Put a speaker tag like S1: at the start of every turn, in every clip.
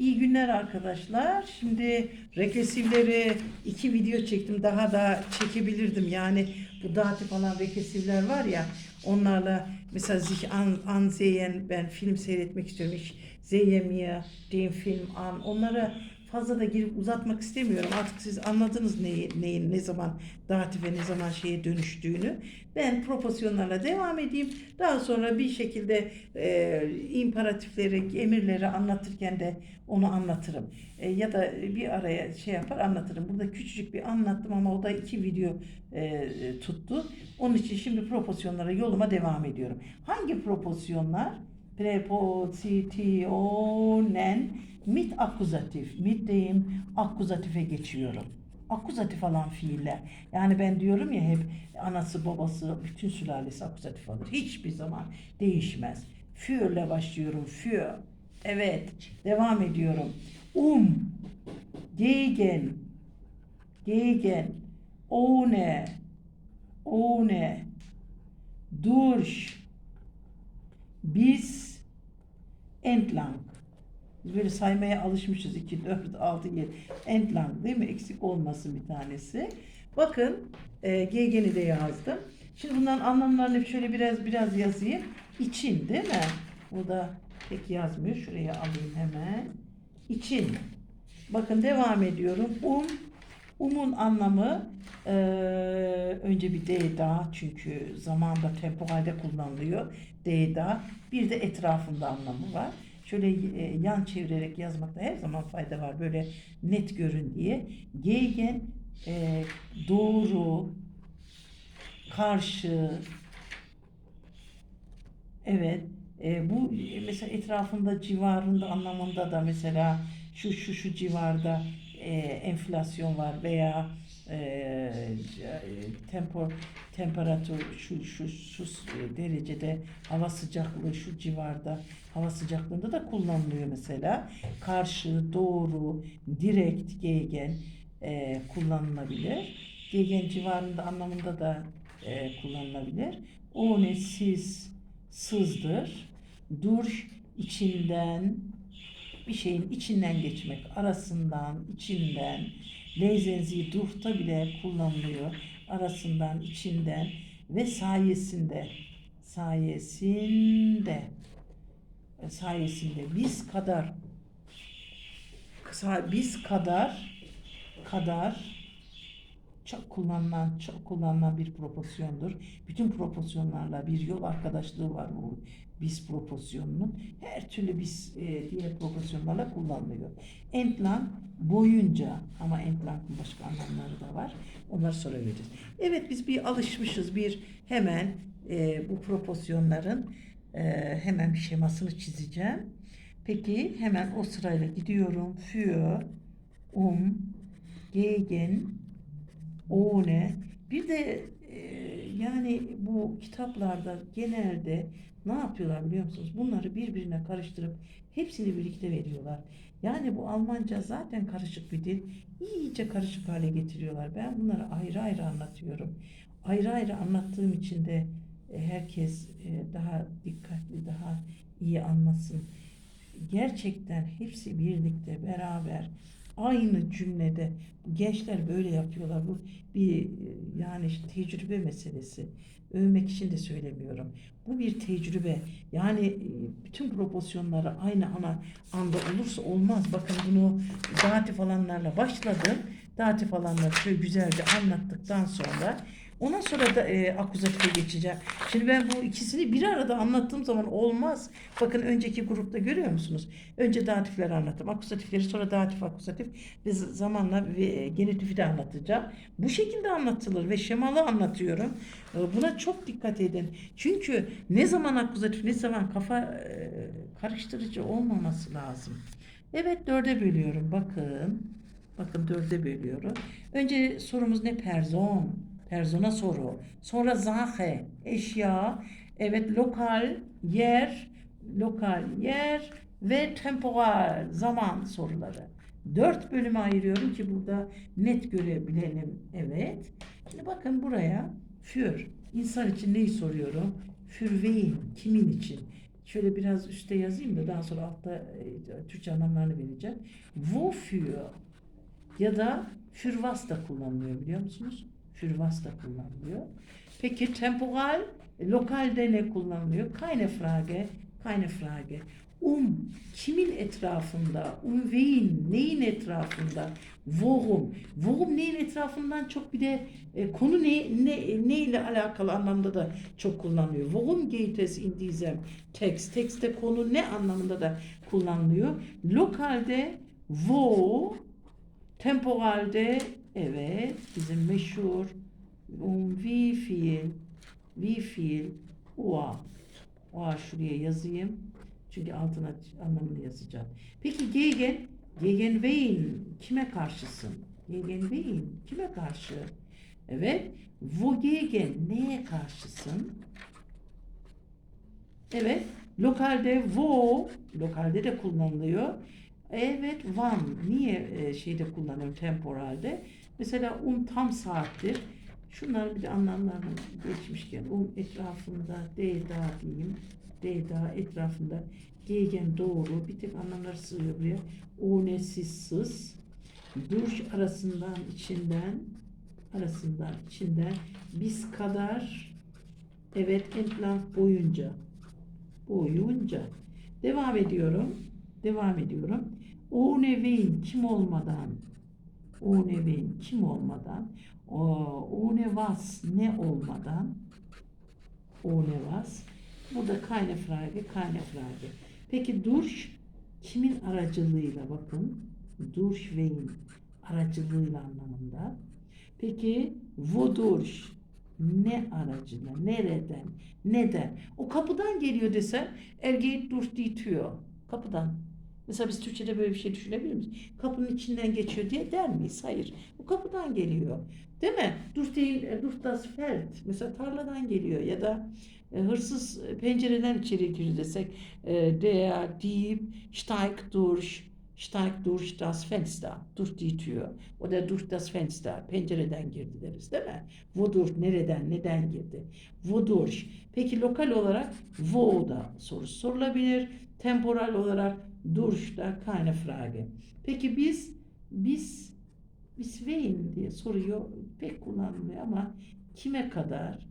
S1: İyi günler arkadaşlar. Şimdi regresifleri iki video çektim. Daha da çekebilirdim. Yani bu datif falan regresifler var ya onlarla mesela sich an, ansehen ben film seyretmek istiyorum. Ich sehe mir Film an. Onlara fazla da girip uzatmak istemiyorum. Artık siz anladınız neyi, neyin ne zaman datife ne zaman şeye dönüştüğünü. Ben proporsiyonlarla devam edeyim. Daha sonra bir şekilde e, imperatifleri, emirleri anlatırken de onu anlatırım. E, ya da bir araya şey yapar anlatırım. Burada küçücük bir anlattım ama o da iki video e, tuttu. Onun için şimdi proporsiyonlara yoluma devam ediyorum. Hangi proporsiyonlar? Prepositionen mit akuzatif, mit deyim akuzatife geçiyorum. Akuzatif alan fiiller. Yani ben diyorum ya hep anası babası bütün sülalesi akuzatif alır. Hiçbir zaman değişmez. Für'le başlıyorum. Für. Evet. Devam ediyorum. Um. Gegen. Gegen. Ohne. Ohne. Durch. Bis. Entlang. Biz böyle saymaya alışmışız. 2, 4, 6, 7. Entlang değil mi? Eksik olmasın bir tanesi. Bakın e, GG'ni de yazdım. Şimdi bunların anlamlarını şöyle biraz biraz yazayım. İçin değil mi? Burada pek yazmıyor. Şuraya alayım hemen. İçin. Bakın devam ediyorum. Um. Um'un anlamı e, önce bir D'da çünkü zamanda temporalde kullanılıyor. D'da. Bir de etrafında anlamı var. Şöyle e, yan çevirerek yazmakta her zaman fayda var. Böyle net görün diye. Gegen e, doğru, karşı, evet. E, bu mesela etrafında, civarında anlamında da mesela şu şu şu civarda e, enflasyon var veya e, tempor temperatür şu şu şu derecede hava sıcaklığı şu civarda hava sıcaklığında da kullanılıyor mesela. Karşı doğru direkt gegen e, kullanılabilir. Gegen civarında anlamında da e, kullanılabilir. O ne siz sızdır. Dur içinden bir şeyin içinden geçmek, arasından, içinden, lezenzi durhta bile kullanılıyor. Arasından, içinden ve sayesinde, sayesinde, sayesinde. Biz kadar, biz kadar, kadar çok kullanılan, çok kullanılan bir proporsiyondur. Bütün proporsiyonlarla bir yol arkadaşlığı var bu biz proporsiyonunun. Her türlü biz e, diğer proporsiyonlarla kullanılıyor. Entlang boyunca ama entlangın başka anlamları da var. Onları sonra vereceğiz. Evet biz bir alışmışız bir hemen e, bu proporsiyonların e, hemen bir şemasını çizeceğim. Peki hemen o sırayla gidiyorum. Für, um, gegen, ohne. Bir de e, yani bu kitaplarda genelde ne yapıyorlar biliyor musunuz? Bunları birbirine karıştırıp hepsini birlikte veriyorlar. Yani bu Almanca zaten karışık bir dil. İyice karışık hale getiriyorlar. Ben bunları ayrı ayrı anlatıyorum. Ayrı ayrı anlattığım için de e, herkes e, daha dikkatli, daha iyi anlasın. Gerçekten hepsi birlikte, beraber aynı cümlede gençler böyle yapıyorlar. Bu bir e, yani işte tecrübe meselesi. Övmek için de söylemiyorum. Bu bir tecrübe. Yani e, bütün proporsiyonları aynı ana anda olursa olmaz. Bakın bunu datif alanlarla başladım. Datif alanları şöyle güzelce anlattıktan sonra Ondan sonra da e, akuzatife geçeceğim. Şimdi ben bu ikisini bir arada anlattığım zaman olmaz. Bakın önceki grupta görüyor musunuz? Önce datifleri anlattım. Akuzatifleri sonra datif akuzatif ve zamanla e, genitifi de anlatacağım. Bu şekilde anlatılır ve şemalı anlatıyorum. E, Buna çok dikkat edin. Çünkü ne zaman akuzatif ne zaman kafa e, karıştırıcı olmaması lazım. Evet dörde bölüyorum. Bakın. Bakın dörde bölüyorum. Önce sorumuz ne? Person. Persona soru. Sonra Sache, eşya. Evet lokal, yer, lokal, yer ve temporal, zaman soruları. Dört bölüme ayırıyorum ki burada net görebilelim. Evet. Şimdi bakın buraya für. İnsan için neyi soruyorum? Für wen? Kimin için? Şöyle biraz üstte yazayım da daha sonra altta e, Türkçe anlamlarını vereceğim. Wofür ya da für was da kullanılıyor biliyor musunuz? Für was da kullanılıyor. Peki temporal, e, lokalde ne kullanılıyor? Keine Frage, keine Frage. Um, kimin etrafında? Um wen, neyin etrafında? Worum? Worum neyin etrafından çok bir de e, konu ne, ne, ne ile alakalı anlamda da çok kullanılıyor. Worum geht es in diesem Text? Tekste konu ne anlamında da kullanılıyor. Lokalde wo, temporalde evet bizim meşhur um wie viel, wie viel Uhr. Uhr şuraya yazayım. Çünkü altına anlamını yazacağım. Peki gegen, gegen wen? Kime karşısın? Gegen wen? Kime karşı? Evet. Wogegen neye karşısın? Evet. Lokalde wo, lokalde de kullanılıyor. Evet, wann. Niye e, şeyde kullanıyorum temporalde? Mesela um tam saattir. Şunlar bir de anlamlarını geçmişken um etrafında de da diyeyim. De da etrafında gegen doğru. Bir tek anlamlar sığıyor buraya. Ohne siz sız. Duş arasından içinden arasından içinden biz kadar evet entlang boyunca boyunca devam ediyorum devam ediyorum ohne wen kim olmadan ohne wen kim olmadan o- ohne was ne olmadan ohne was burada keine Frage keine Frage peki durch kimin aracılığıyla bakın durch wen aracılığıyla anlamında Peki wodurch ne aracıyla, nereden, neden? O kapıdan geliyor desem er geht durch die Tür. Kapıdan. Mesela biz Türkçe'de böyle bir şey düşünebilir miyiz? Kapının içinden geçiyor diye der miyiz? Hayır. O kapıdan geliyor. Değil mi? Durch, den, durch das Feld. Mesela tarladan geliyor ya da e, hırsız pencereden içeri giriyor desek e, der Dieb steigt durch steigt durch das Fenster, durch die Tür oder durch das Fenster, pencereden girdi deriz değil mi? Wodurch, nereden, neden girdi? Wodurch. Peki lokal olarak wo da sorusu sorulabilir. Temporal olarak durch da keine Frage. Peki biz, biz, biz wen diye soruyor pek kullanılmıyor ama kime kadar?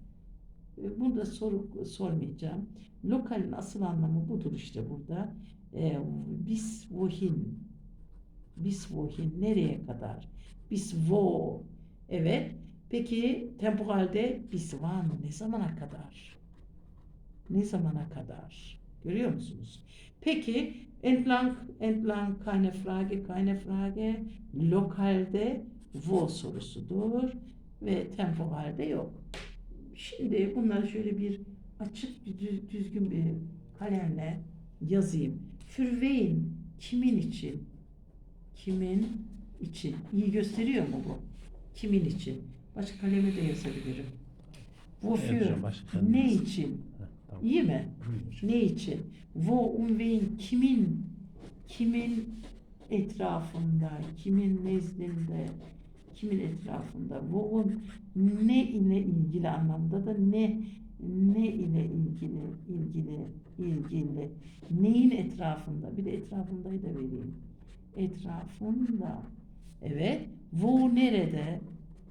S1: Burada soru sormayacağım. Lokalin asıl anlamı budur işte burada. E, bis wohin? Bis wohin? Nereye kadar? Bis wo? Evet. Peki temporalde bis wann? Ne zamana kadar? Ne zamana kadar? Görüyor musunuz? Peki entlang, entlang keine Frage, keine Frage. Lokalde wo sorusudur ve temporalde yok. Şimdi bunları şöyle bir açık düzgün bir kalemle yazayım. Für wen? Kimin için? Kimin için? İyi gösteriyor mu bu? Kimin için? Başka kaleme de yazabilirim. Wofür? Ne için?
S2: Tamam.
S1: İyi mi? Ne için? Wo, um wen, kimin, kimin etrafında, kimin nezdinde, kimin etrafında, worum, ne ile ilgili anlamda da ne, ne ile ilgili, ilgili, ilgili, neyin etrafında, bir de etrafındayı da vereyim. Etrafında, evet, wo nerede,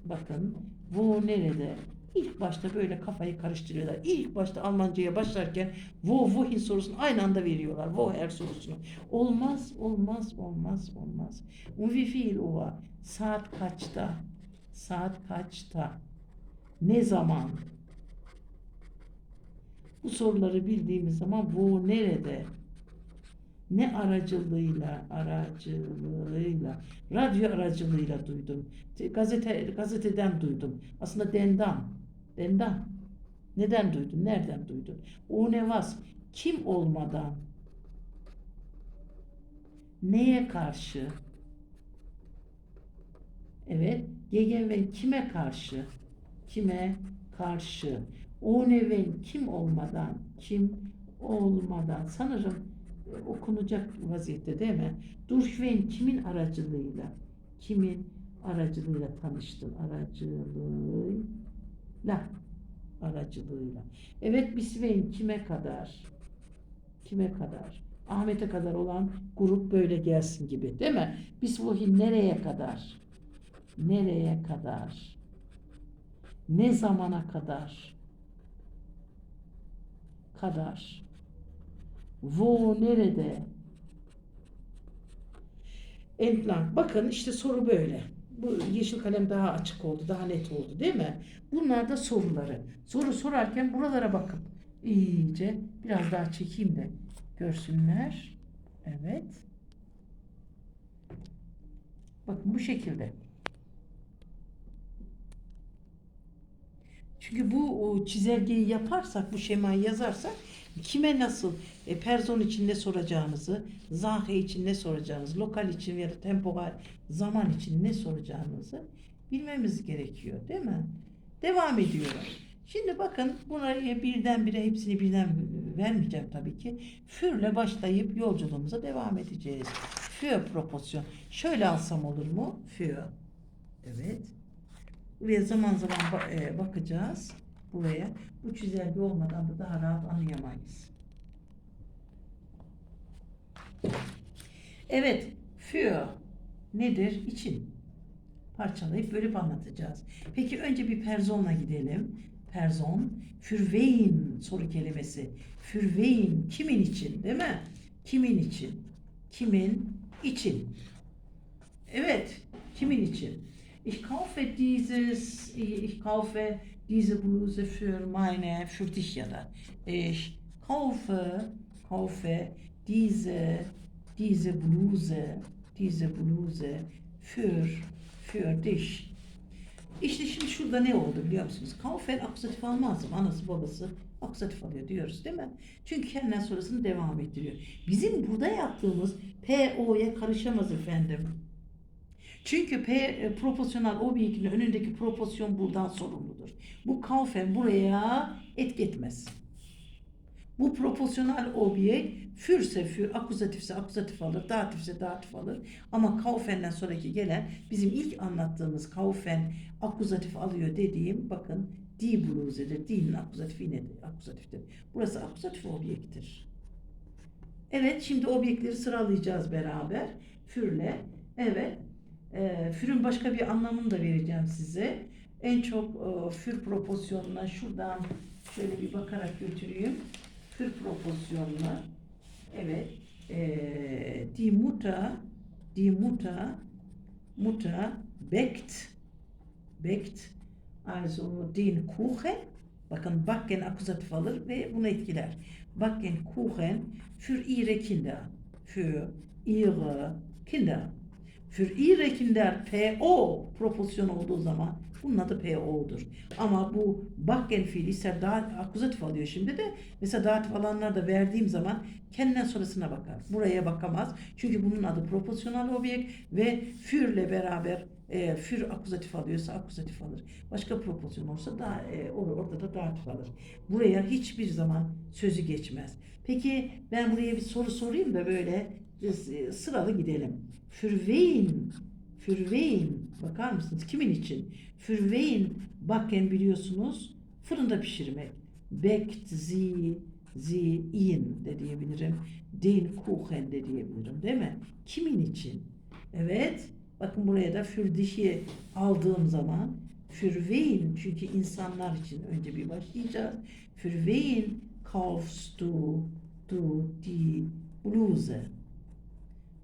S1: bakın, wo nerede, İlk başta böyle kafayı karıştırıyorlar. İlk başta Almanca'ya başlarken wo, wohin sorusunu aynı anda veriyorlar. Woher sorusunu. Olmaz, olmaz, olmaz, olmaz. Wie viel Uhr? Saat kaçta? Saat kaçta? Ne zaman? Bu soruları bildiğimiz zaman wo nerede? Ne aracılığıyla, aracılığıyla, radyo aracılığıyla duydum. Gazete, gazeteden duydum. Aslında dendan, dendan. Neden duydun, nereden duydun? O ne was? Kim olmadan? Neye karşı? Evet, Gegenwen kime karşı? Kime karşı? O neven kim olmadan? Kim olmadan? Sanırım okunacak vaziyette değil mi? Durşven kimin aracılığıyla? Kimin aracılığıyla tanıştın? Aracılığıyla. Aracılığıyla. Evet Bisveyn kime kadar? Kime kadar? Ahmet'e kadar olan grup böyle gelsin gibi değil mi? Bu nereye kadar? Nereye kadar? Ne zamana kadar? Kadar. Wo nerede? Entlang. Bakın işte soru böyle. Bu yeşil kalem daha açık oldu, daha net oldu değil mi? Bunlar da soruları. Soru sorarken buralara bakıp iyice biraz daha çekeyim de görsünler. Evet. Bakın bu şekilde. Çünkü bu çizelgeyi yaparsak, bu şemayı yazarsak kime nasıl, e, person için ne soracağınızı, zahe için ne soracağınızı, lokal için ya da temporal zaman için ne soracağınızı bilmemiz gerekiyor değil mi? Devam ediyorum. Şimdi bakın bunları birdenbire hepsini birden vermeyeceğim tabii ki. Fürle başlayıp yolculuğumuza devam edeceğiz. Für proporsiyon. Şöyle alsam olur mu? Für. Evet. Buraya zaman zaman e, bakacağız. Buraya. Bu çizelge olmadan da daha rahat anlayamayız. Evet. Für nedir? İçin. Parçalayıp bölüp anlatacağız. Peki önce bir personla gidelim. Person. Für wen soru kelimesi. Für wen kimin için değil mi? Kimin için? Kimin için? Evet, kimin için? Ich kaufe dieses, ich kaufe diese Bluse für meine, für dich ya da. Ich kaufe, kaufe diese, diese Bluse, diese Bluse für, für dich. İşte şimdi şurada ne oldu biliyor musunuz? Kaufen akusatif almaz mı? Anası babası akusatif alıyor diyoruz değil mi? Çünkü kendinden sonrasını devam ettiriyor. Bizim burada yaptığımız PO'ya karışamaz efendim. Çünkü P e, proporsiyonel obyektinin önündeki proporsiyon buradan sorumludur. Bu kaufen buraya etki etmez. Bu proporsiyonel obyekt fürse für, akuzatifse akuzatif alır, datifse datif alır. Ama kaufenden sonraki gelen bizim ilk anlattığımız kaufen akuzatif alıyor dediğim bakın die bluzedir. Die'nin akuzatifi yine akuzatiftir. Burası akuzatif obyekttir. Evet şimdi obyektleri sıralayacağız beraber. Fürle. Evet. E, fürün başka bir anlamını da vereceğim size. En çok e, für proporsiyonuna şuradan şöyle bir bakarak götüreyim. Für proporsiyonuna. Evet. E, die Mutter, die Mutter, Mutter backt, backt also den Kuchen. Bakın backen akuzatif alır ve bunu etkiler. Backen Kuchen für ihre Kinder. Für ihre Kinder. Für ihre Kinder PO proporsiyon olduğu zaman bunun adı PO'dur. Ama bu bakken fiili ise daha akuzatif alıyor şimdi de mesela datif alanlar da verdiğim zaman kendinden sonrasına bakar. Buraya bakamaz. Çünkü bunun adı proporsiyonel objekt ve fürle beraber e, für akuzatif alıyorsa akuzatif alır. Başka proporsiyon olsa da e, or- orada da datif alır. Buraya hiçbir zaman sözü geçmez. Peki ben buraya bir soru sorayım da böyle e, sıralı gidelim. Für wen? Für wen? Bakar mısınız? Kimin için? Für wen backen biliyorsunuz fırında pişirmek. Backt sie, sie ihn de diyebilirim. Den Kuchen de diyebilirim değil mi? Kimin için? Evet. Bakın buraya da für dich'i aldığım zaman für wen çünkü insanlar için önce bir başlayacağız. Für wen kaufst du, du die Bluse?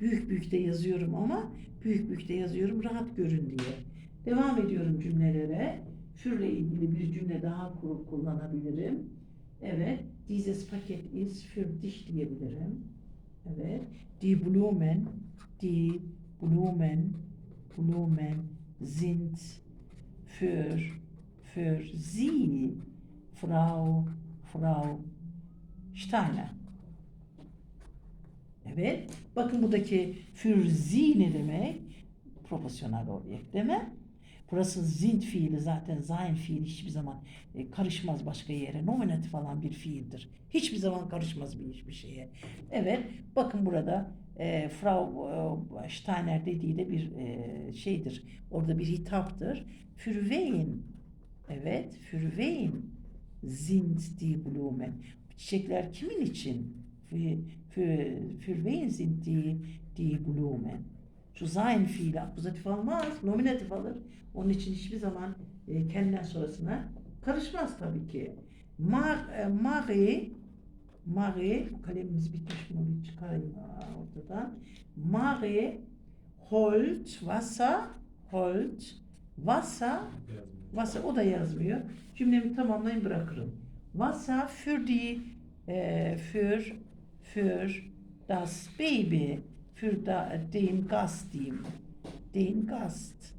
S1: Büyük büyük de yazıyorum ama büyük büyük de yazıyorum rahat görün diye. Devam ediyorum cümlelere. Fürle ilgili bir cümle daha kurup kullanabilirim. Evet. Dieses Paket ist für dich diyebilirim. Evet. Die Blumen, die Blumen, Blumen sind für, für Sie, Frau, Frau Steiner. Evet. Bakın buradaki für Sie ne demek? Proporsiyonel objekt değil mi? Burası sind fiili zaten sein fiili hiçbir zaman e, karışmaz başka yere. Nominatif falan bir fiildir. Hiçbir zaman karışmaz bir hiçbir şeye. Evet. Bakın burada e, Frau e, Steiner dediği de bir e, şeydir. Orada bir hitaptır. Für wen? Evet. Für wen sind die Blumen? Çiçekler kimin için? Für, für, für wen sind die, die Blumen? Şu sein fiili akuzatif almaz, nominatif alır. Onun için hiçbir zaman e, kendinden sonrasına karışmaz tabii ki. Mar, e, Marie, Marie, kalemimiz bitmiş bunu bir çıkarayım ortadan. Marie holt Wasser, holt Wasser, Wasser o da yazmıyor. Cümlemi tamamlayın bırakırım. Wasser für die, e, für, für das Baby, für da, den Gast diyeyim. Den Gast.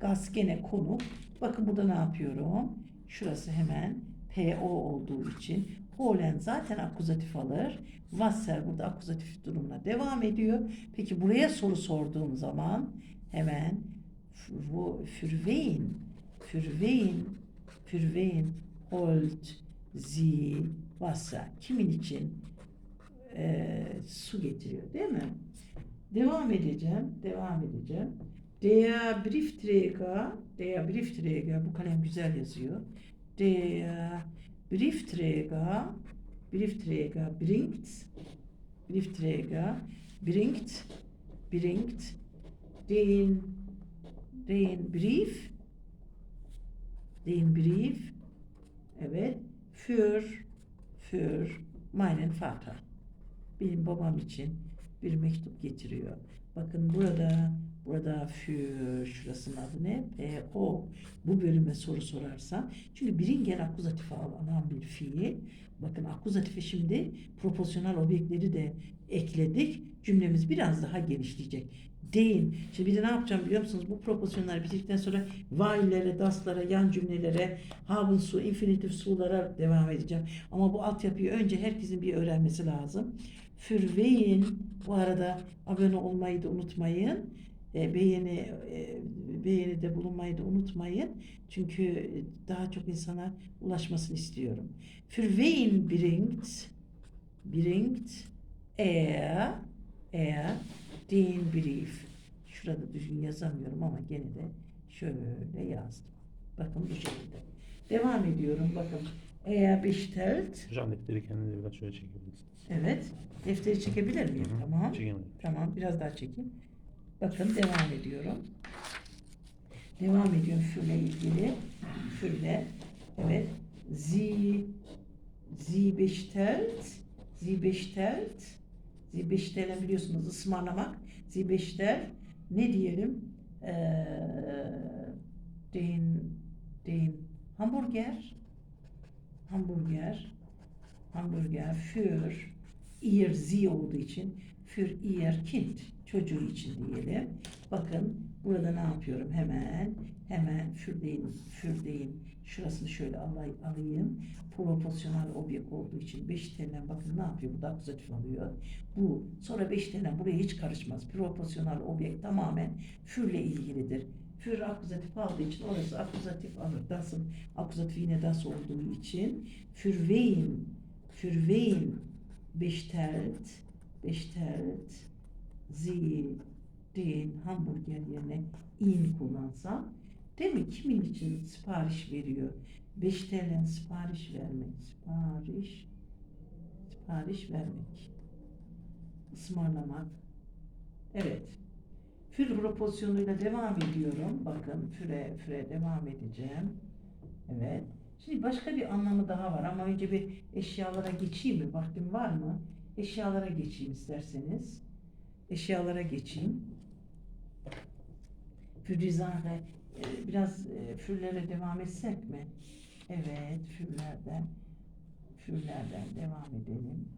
S1: Gast gene konuk. Bakın burada ne yapıyorum? Şurası hemen PO olduğu için Holen zaten akuzatif alır. Wasser burada akuzatif durumuna devam ediyor. Peki buraya soru sorduğum zaman hemen wo, für wen, für wen, für wen holt sie Wasser? Kimin için eee, su getiriyor değil mi? Devam edeceğim, devam edeceğim. Der Briefträger, der Briefträger, bu kalem güzel yazıyor. Der Briefträger, Briefträger bringt, Briefträger bringt, bringt den, den Brief, den Brief, evet, für, für meinen Vater. Benim babam için bir mektup getiriyor. Bakın burada burada für şurasının adı ne? PO. Bu bölüme soru sorarsam. Çünkü bringen akuzatife alan bir fiil. Bakın akuzatife şimdi proporsiyonel obyektleri de ekledik. Cümlemiz biraz daha genişleyecek. Değil. Şimdi bir de ne yapacağım biliyor musunuz? Bu proporsiyonlar bitirdikten sonra while'lere, das'lara, yan cümlelere, haben su, infinitif su'lara devam edeceğim. Ama bu altyapıyı önce herkesin bir öğrenmesi lazım. Für wen bu arada abone olmayı da unutmayın. E, beğeni e, beğenide bulunmayı da unutmayın. Çünkü daha çok insana ulaşmasını istiyorum. Für wen bringt bringt er er den Brief. Şurada düzgün yazamıyorum ama gene de şöyle yazdım. Bakın bu şekilde. Devam ediyorum. Bakın. Er bestellt.
S2: Hocam defteri kendinize biraz şöyle çekebilirsiniz.
S1: Evet. Defteri çekebilir miyim?
S2: Hı hı.
S1: Tamam.
S2: Çekin.
S1: Tamam. Biraz daha çekeyim. Bakın devam ediyorum. Devam ediyorum fürle ilgili. Fürle. Evet. Sie, sie bestellt. Sie bestellt. Sie bestellen biliyorsunuz ısmarlamak. Sie bestellt. Ne diyelim? Ee, den, den Hamburger. Hamburger. Hamburger für ihr sie olduğu için für ihr Kind çocuğu için diyelim. Bakın burada ne yapıyorum hemen hemen fürdeyin fürdeyin şurasını şöyle alay, alayım. Proporsiyonel objekt olduğu için 5 TL bakın ne yapıyor? Bu akuzatif alıyor. Bu sonra 5 TL buraya hiç karışmaz. Proporsiyonel objekt tamamen fürle ilgilidir. Für akuzatif aldığı için orası akuzatif alır. Das'ın akuzatif yine das olduğu için für wen für wen bestellt bestellt sie den Hamburger yerine in kullansam mi? Kimin için sipariş veriyor? Bestellen sipariş vermek. Sipariş sipariş vermek. Ismarlamak. Evet. Für proporsiyonuyla devam ediyorum. Bakın füre füre devam edeceğim. Evet. Şimdi başka bir anlamı daha var ama önce bir eşyalara geçeyim mi? Vaktim var mı? Eşyalara geçeyim isterseniz. Eşyalara geçeyim. Fürizare e, biraz e, fürlere devam etsek mi? Evet, fürlerden fürlerden devam edelim.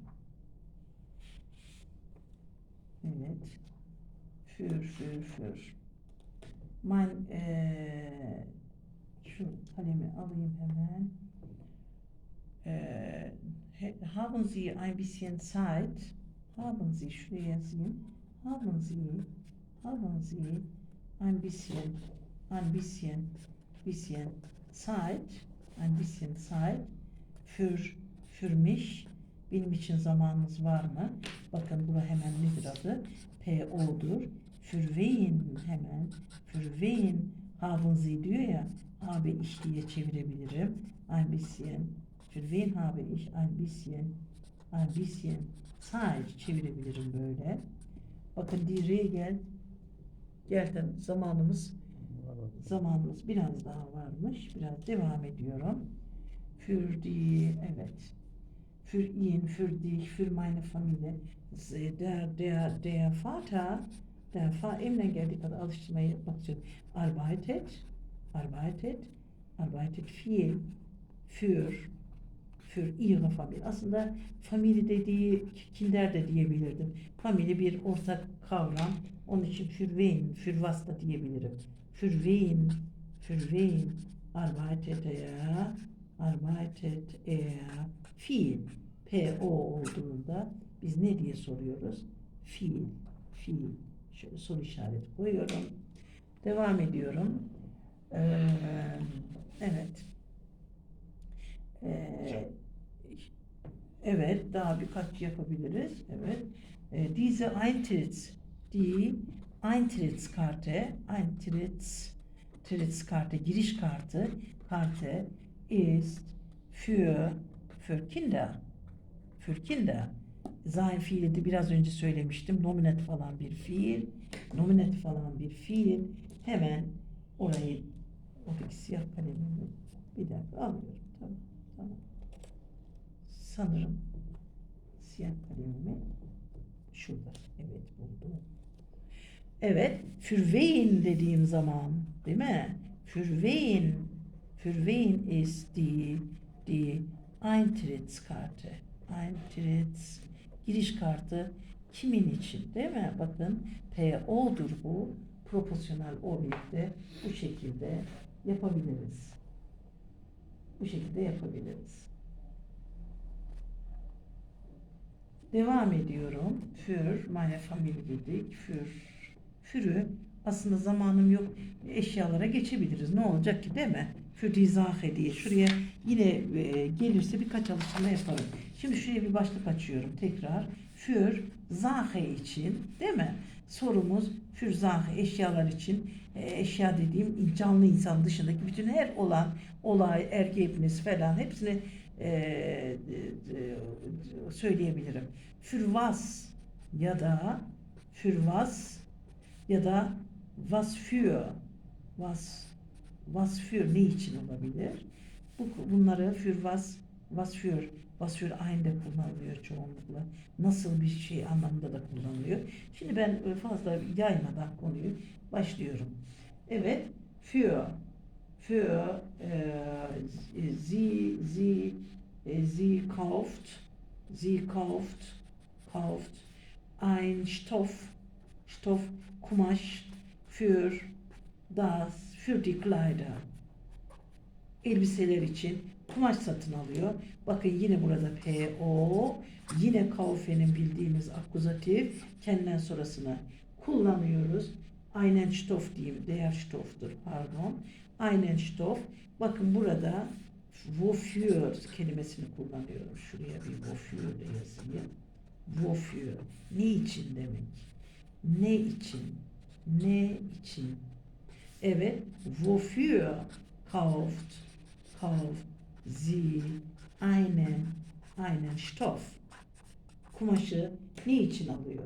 S1: Evet. Für, für, für. Mein, eee şu kalemi alayım hemen. He- haben Sie ein bisschen Zeit? Haben Sie, şuraya yazayım. Haben Sie, haben Sie ein bisschen, ein bisschen, bisschen Zeit, ein bisschen Zeit für, für mich? Benim için zamanınız var mı? Bakın bura hemen nedir adı? PO'dur. Für wen hemen. Für wen haben Sie diyor ya. Habe ich diye çevirebilirim. Ein bisschen. Für wen habe ich ein bisschen, ein bisschen Zeit çevirebilirim böyle. Bakın die Regel Gerçekten zamanımız zamanımız biraz daha varmış. Biraz devam ediyorum. Für die, evet. Für ihn, für dich, für meine Familie. Der, der, der Vater, der Vater, elimden geldiği kadar alıştırmayı yapmak istiyorum. Arbeitet, arbeitet, arbeitet viel für, für ihre Familie. Aslında family dediği kinder de diyebilirdim. Family bir ortak kavram. Onun için für wen, für was da diyebilirim. Für wen, für wen arbeitet er, arbeitet er fiil. P-O olduğunda biz ne diye soruyoruz? Fiil, fiil. Şöyle soru işareti koyuyorum. Devam ediyorum. Ee, evet. Ee, evet, daha birkaç yapabiliriz. Evet. Ee, diese Eintritts, die Eintrittskarte, Eintritts, Eintrittskarte, giriş kartı, Karte ist für, für Kinder. Für Kinder. Sein fiili biraz önce söylemiştim. Nominet falan bir fiil. Nominet falan bir fiil. Hemen orayı oradaki siyah kalemimi bir dakika alıyorum. Tamam. Tamam. Sanırım siyah kalemimi şurada. Evet buldum. Evet. Für wen dediğim zaman değil mi? Für wen für wen ist die die Eintrittskarte? Eintritts giriş kartı kimin için değil mi? Bakın PO'dur bu. Proporsiyonel objekte bu şekilde yapabiliriz. Bu şekilde yapabiliriz. Devam ediyorum. Für meine Familie dedik. Für fürü aslında zamanım yok. Eşyalara geçebiliriz. Ne olacak ki değil mi? Für die Sache diye. Şuraya yine e, gelirse birkaç alıştırma yaparım. Şimdi şuraya bir başlık açıyorum tekrar. Für Sache için değil mi? Sorumuz für Sache eşyalar için. E, eşya dediğim canlı insan dışındaki bütün her olan olay, ergebnis falan hepsini e, e, söyleyebilirim. Für was ya da für was ya da was für was ne için olabilir? Bu bunları für was für ein de kullanılıyor çoğunlukla. Nasıl bir şey anlamında da kullanılıyor. Şimdi ben e, fazla yaymadan konuyu başlıyorum. Evet, für für äh, sie sie sie kauft sie kauft kauft ein Stoff Stoff kumaş für das für die Kleider elbiseler için kumaş satın alıyor. Bakın yine burada PO yine kaufenin bildiğimiz akuzatif kendinden sonrasını kullanıyoruz. Aynen Stoff diyeyim. Der Stoff'tur pardon. Aynen Stoff. Bakın burada wofür kelimesini kullanıyorum. Şuraya bir wofür de yazayım. Wofür. Ne için demek? Ne için? Ne için? Evet. Wofür kauft kauft sie einen einen Stoff? Kumaşı ne için alıyor?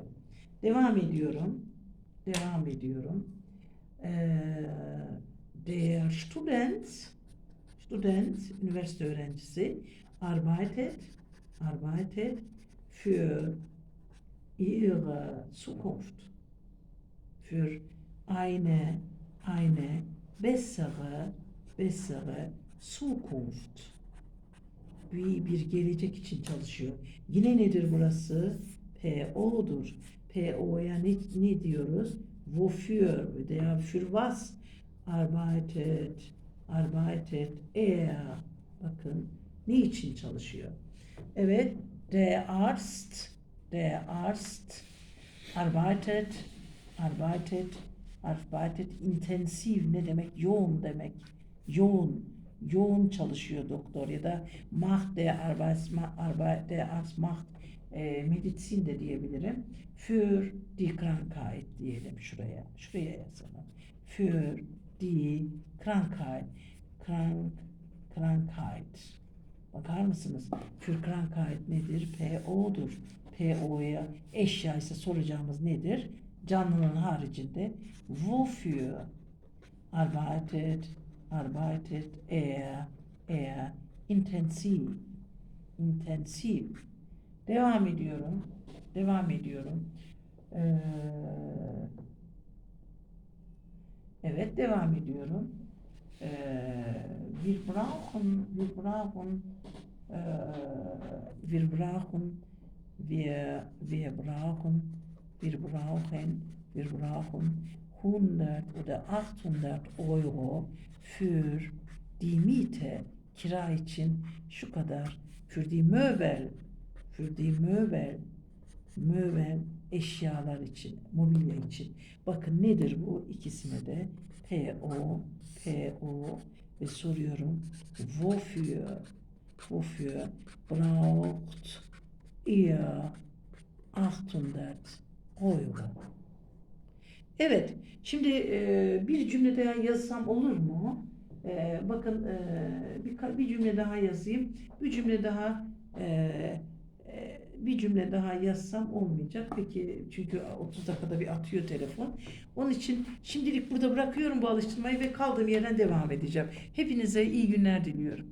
S1: Devam ediyorum. Devam ediyorum. Ee, der Student Student, üniversite öğrencisi arbeitet arbeitet für ihre Zukunft für eine eine bessere bessere Zukunft bir, bir gelecek için çalışıyor. Yine nedir burası? PO'dur. PO'ya ne, ne diyoruz? Wofür veya für was arbeitet arbeitet er bakın ne için çalışıyor? Evet der Arzt der Arzt arbeitet arbeitet arbeitet intensiv ne demek? Yoğun demek. Yoğun yoğun çalışıyor doktor ya da macht der Arbeit der Arzt macht e, medizin de diyebilirim. Für die Krankheit diyelim şuraya. Şuraya yazalım. Für die Krankheit. Krank, Krankheit. Bakar mısınız? Für Krankheit nedir? PO'dur. PO'ya eşya ise soracağımız nedir? Canlının haricinde wofür arbeitet, arbeitet er, er intensiv, intensiv. Devam ediyorum. Devam ediyorum. Ee, evet devam ediyorum. Ee, wir brauchen, wir brauchen, äh, wir brauchen, wir, wir brauchen, wir brauchen, wir brauchen 100 oder 800 Euro für die Miete, kira için şu kadar, für die Möbel, für die Möbel, Möbel eşyalar için, mobilya için. Bakın nedir bu ikisine de PO, PO ve soruyorum wofür, wofür braucht ihr 800 Euro? Evet, şimdi e, bir cümle daha yazsam olur mu? E, bakın e, bir, bir cümle daha yazayım. Bir cümle daha e, bir cümle daha yazsam olmayacak. Peki çünkü 30 dakikada bir atıyor telefon. Onun için şimdilik burada bırakıyorum bu alıştırmayı ve kaldığım yerden devam edeceğim. Hepinize iyi günler diliyorum.